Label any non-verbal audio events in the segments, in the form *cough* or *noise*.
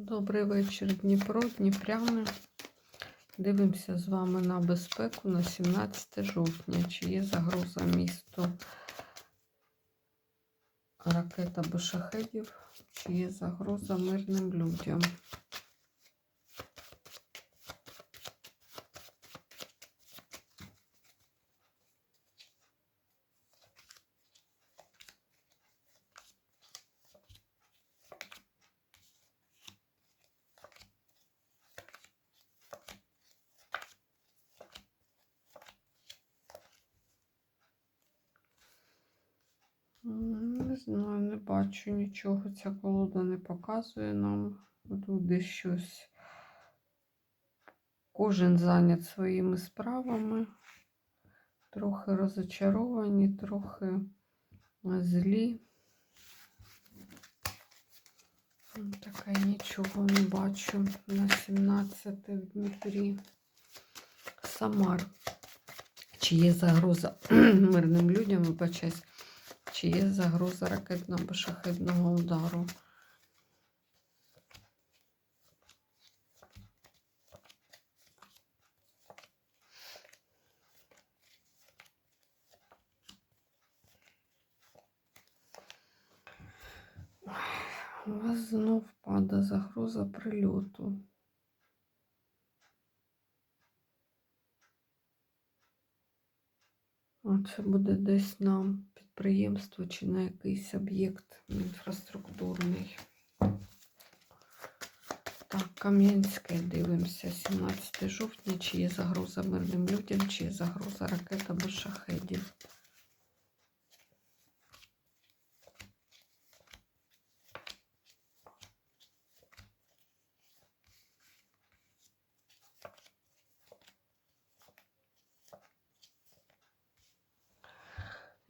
Добрий вечір, Дніпро, Дніпряни. Дивимося з вами на безпеку на 17 жовтня. Чи є загроза місту ракет або чи є загроза мирним людям. М, Не знаю, не бачу нічого. Ця колода не показує нам. Тут десь щось. Кожен зайнят своїми справами. Трохи розочаровані, трохи е, злі. М, Таке нічого не бачу на 17 в Дніпрі. Самар. Чи є загроза *clears throat* мирним людям, вибачаюсь, чи є загроза ракетного або шахедного удару? У вас знов падає загроза прильоту. Це буде десь на підприємство чи на якийсь об'єкт інфраструктурний. Так, Кам'янське дивимося. 17 жовтня. Чи є загроза мирним людям, чи є загроза ракет або шахедів.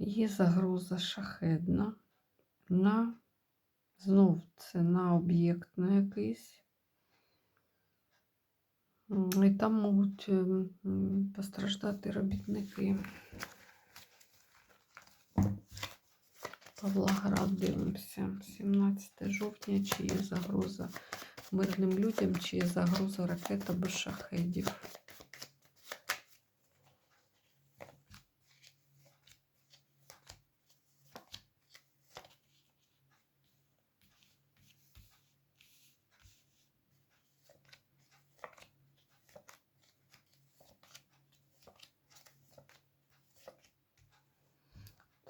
Є загроза шахедна на знов це на об'єкт на якийсь. І там можуть ем, постраждати робітники. Павлоград дивимося. 17 жовтня, чи є загроза мирним людям, чи є загроза ракет або шахедів.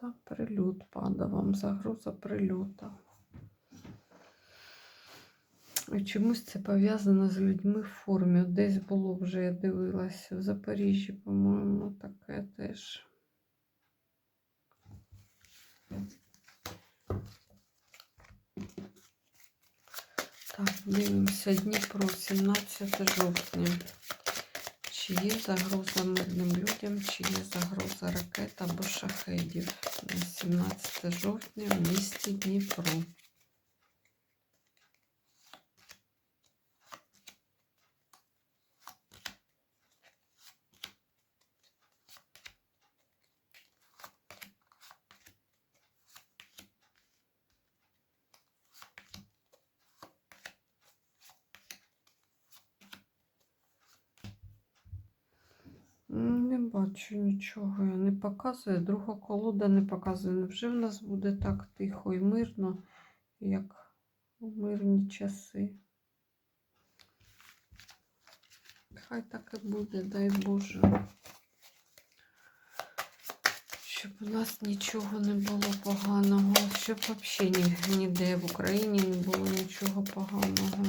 Так, прильот пада вам, загроза прильота. Чомусь це пов'язано з людьми в формі. Десь було вже, я дивилася, в Запоріжжі, по-моєму, таке теж. Так, дивимося Дніпро, 17 жовтня. Чи є загроза мирним людям, чи є загроза ракет або шахедів на 17 жовтня в місті Дніпро. М, Не бачу нічого, я не показує. Друга колода не показує. Невже в нас буде так тихо і мирно, як у мирні часи? Хай так і буде, дай Боже. Щоб у нас нічого не було поганого, щоб взагалі ні- ніде в Україні не було нічого поганого.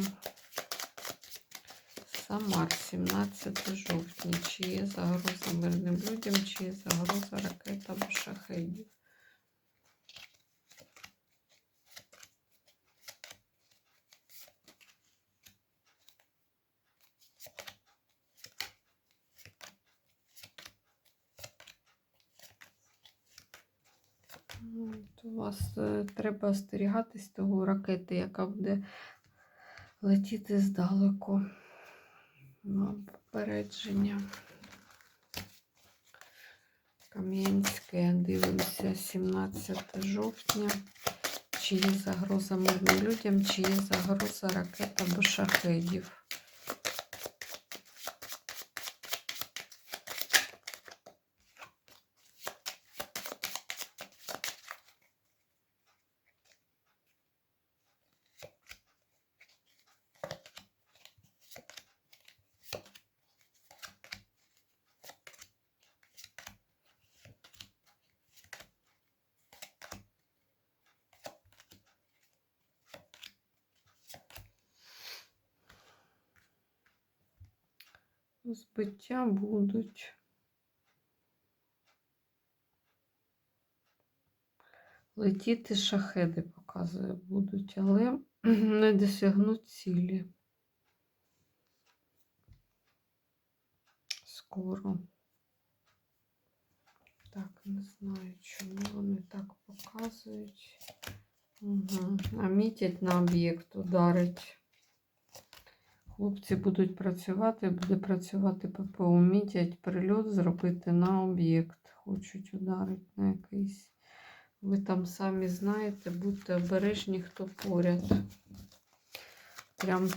Самар, 17 жовтня. Чи є загроза мирним людям, чи є загроза ракет або шахедів? У вас е, треба остерігатись того ракети, яка буде летіти здалеку. На попередження. Кам'янське, дивимося, 17 жовтня. Чи є загроза мирним людям, чи є загроза ракет або шахедів. Збиття будуть. Летіти шахеди, показує, будуть, але *clears throat* не досягнуть цілі. Скоро. Так, не знаю, чому вони так показують. Угу. А мітять на об'єкт, ударить. Хлопці будуть працювати, буде працювати ППО. Мітять прильот зробити на об'єкт. Хочуть ударити на якийсь. Ви там самі знаєте, будьте обережні, хто поряд. Прям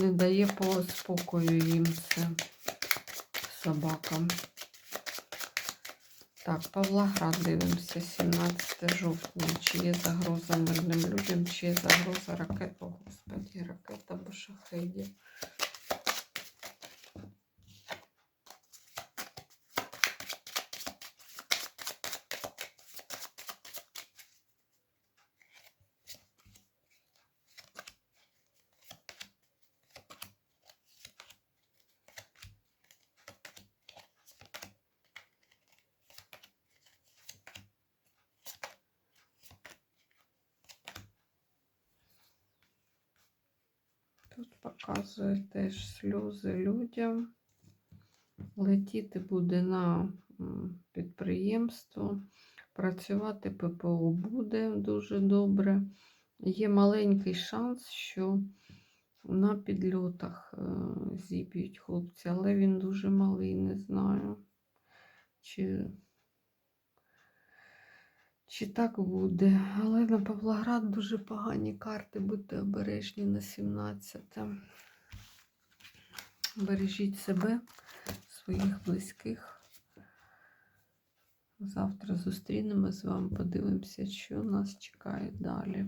не дає по спокою їм це собакам. Так, Павлоград дивимося, 17 жовтня. Чи є загроза мирним людям, чи є загроза ракет, о господі, ракета або шахедів. Тут показує теж сльози людям. Летіти буде на підприємство. Працювати ППО буде дуже добре. Є маленький шанс, що на підльотах е, зіб'ють хлопці, але він дуже малий, не знаю. Чи, чи так буде. Але на Павлоград дуже погані карти, будьте обережні на 17. Бережіть себе, своїх близьких. Завтра зустрінемось з вами, подивимося, що нас чекає далі.